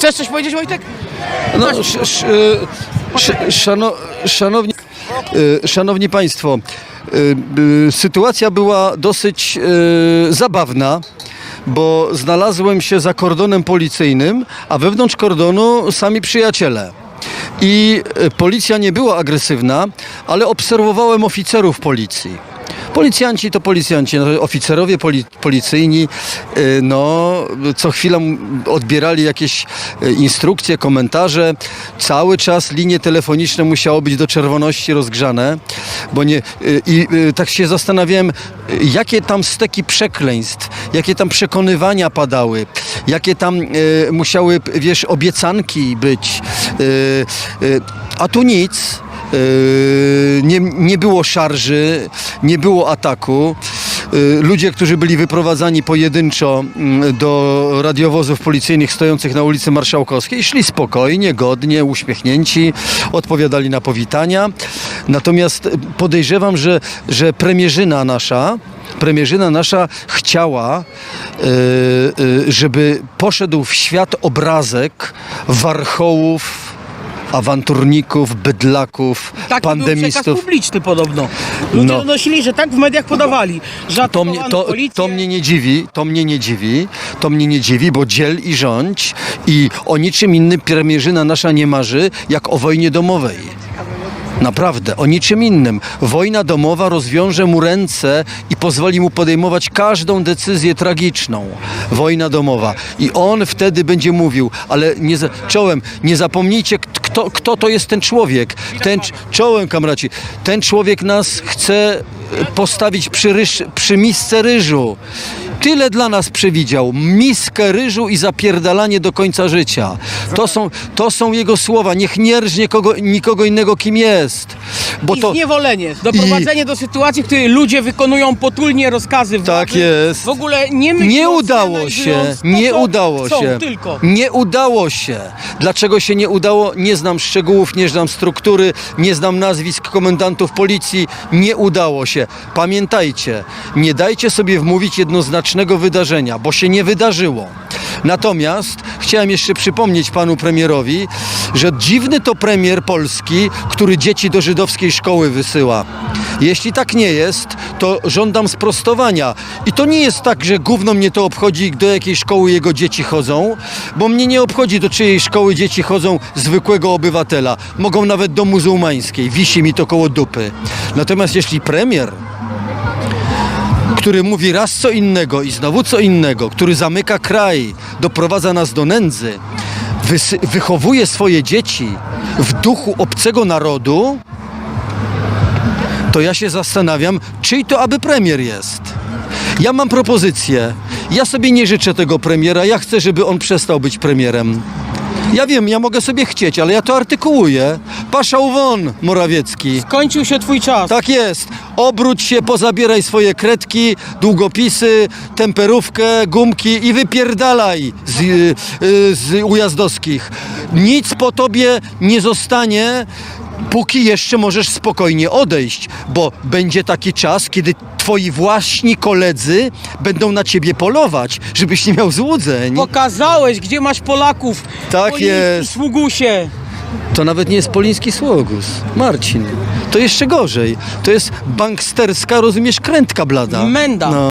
Chcesz coś powiedzieć, Wojtek? No, sz, sz, sz, szano, szanowni, e, szanowni Państwo, e, sytuacja była dosyć zabawna. Bo znalazłem się za kordonem policyjnym, a wewnątrz kordonu sami przyjaciele. I policja nie była agresywna, ale obserwowałem oficerów policji. Policjanci to policjanci, no, oficerowie poli, policyjni, y, no co chwilę m- odbierali jakieś y, instrukcje, komentarze. Cały czas linie telefoniczne musiało być do czerwoności rozgrzane, bo nie, y, i tak się zastanawiałem, jakie tam steki przekleństw, jakie tam przekonywania padały, jakie tam musiały, wiesz, obiecanki być, a tu nic. Yy, nie, nie było szarży, nie było ataku. Yy, Ludzie, którzy byli wyprowadzani pojedynczo mm, do radiowozów policyjnych stojących na ulicy Marszałkowskiej, szli spokojnie, godnie, uśmiechnięci, odpowiadali na powitania. Natomiast podejrzewam, że, że premierzyna nasza, premierzyna nasza chciała, yy, yy, żeby poszedł w świat obrazek warchołów, awanturników, bydlaków, przekaz pandemistów. publiczny podobno. Ludzie No. donosili, że tak w mediach podawali, że To mnie, to, policję. to mnie nie dziwi, to mnie nie dziwi, to mnie nie dziwi, bo dziel i rządź i o niczym innym premierzyna nasza nie marzy, jak o wojnie domowej. Naprawdę, o niczym innym. Wojna domowa rozwiąże mu ręce i pozwoli mu podejmować każdą decyzję tragiczną. Wojna domowa. I on wtedy będzie mówił, ale nie czołem, nie zapomnijcie, kto, kto to jest ten człowiek. Ten, cz- czołem, kamraci. Ten człowiek nas chce postawić przy, ryż, przy misce ryżu. Tyle dla nas przewidział. Miskę ryżu i zapierdalanie do końca życia. To są, to są jego słowa. Niech nie rżnie kogo, nikogo innego, kim jest. Bo I to, zniewolenie, doprowadzenie do sytuacji, w której ludzie wykonują potulnie rozkazy władzy. Tak jest. W ogóle nie myśląc, Nie udało analizując się, to, nie co udało chcą się. tylko. Nie udało się. Dlaczego się nie udało? Nie znam szczegółów, nie znam struktury, nie znam nazwisk komendantów policji. Nie udało się. Pamiętajcie, nie dajcie sobie wmówić jednoznacznego wydarzenia, bo się nie wydarzyło. Natomiast chciałem jeszcze przypomnieć panu premierowi, że dziwny to premier polski, który dzieci do żydowskiej szkoły wysyła. Jeśli tak nie jest, to żądam sprostowania. I to nie jest tak, że gówno mnie to obchodzi, do jakiej szkoły jego dzieci chodzą, bo mnie nie obchodzi, do czyjej szkoły dzieci chodzą zwykłego obywatela. Mogą nawet do muzułmańskiej. Wisi mi to koło dupy. Natomiast jeśli premier który mówi raz co innego i znowu co innego, który zamyka kraj, doprowadza nas do nędzy, wychowuje swoje dzieci w duchu obcego narodu, to ja się zastanawiam, czyj to aby premier jest. Ja mam propozycję. Ja sobie nie życzę tego premiera, ja chcę, żeby on przestał być premierem. Ja wiem, ja mogę sobie chcieć, ale ja to artykułuję. Paszał won, Morawiecki. Kończył się twój czas. Tak jest. Obróć się, pozabieraj swoje kredki, długopisy, temperówkę, gumki i wypierdalaj z, y, y, z ujazdowskich. Nic po tobie nie zostanie, póki jeszcze możesz spokojnie odejść, bo będzie taki czas, kiedy twoi właśni koledzy będą na ciebie polować, żebyś nie miał złudzeń. Pokazałeś, gdzie masz Polaków. Tak Poliński, jest. Sługusie. To nawet nie jest poliński słogus. Marcin. To jeszcze gorzej. To jest banksterska, rozumiesz, krętka blada. Menda. No.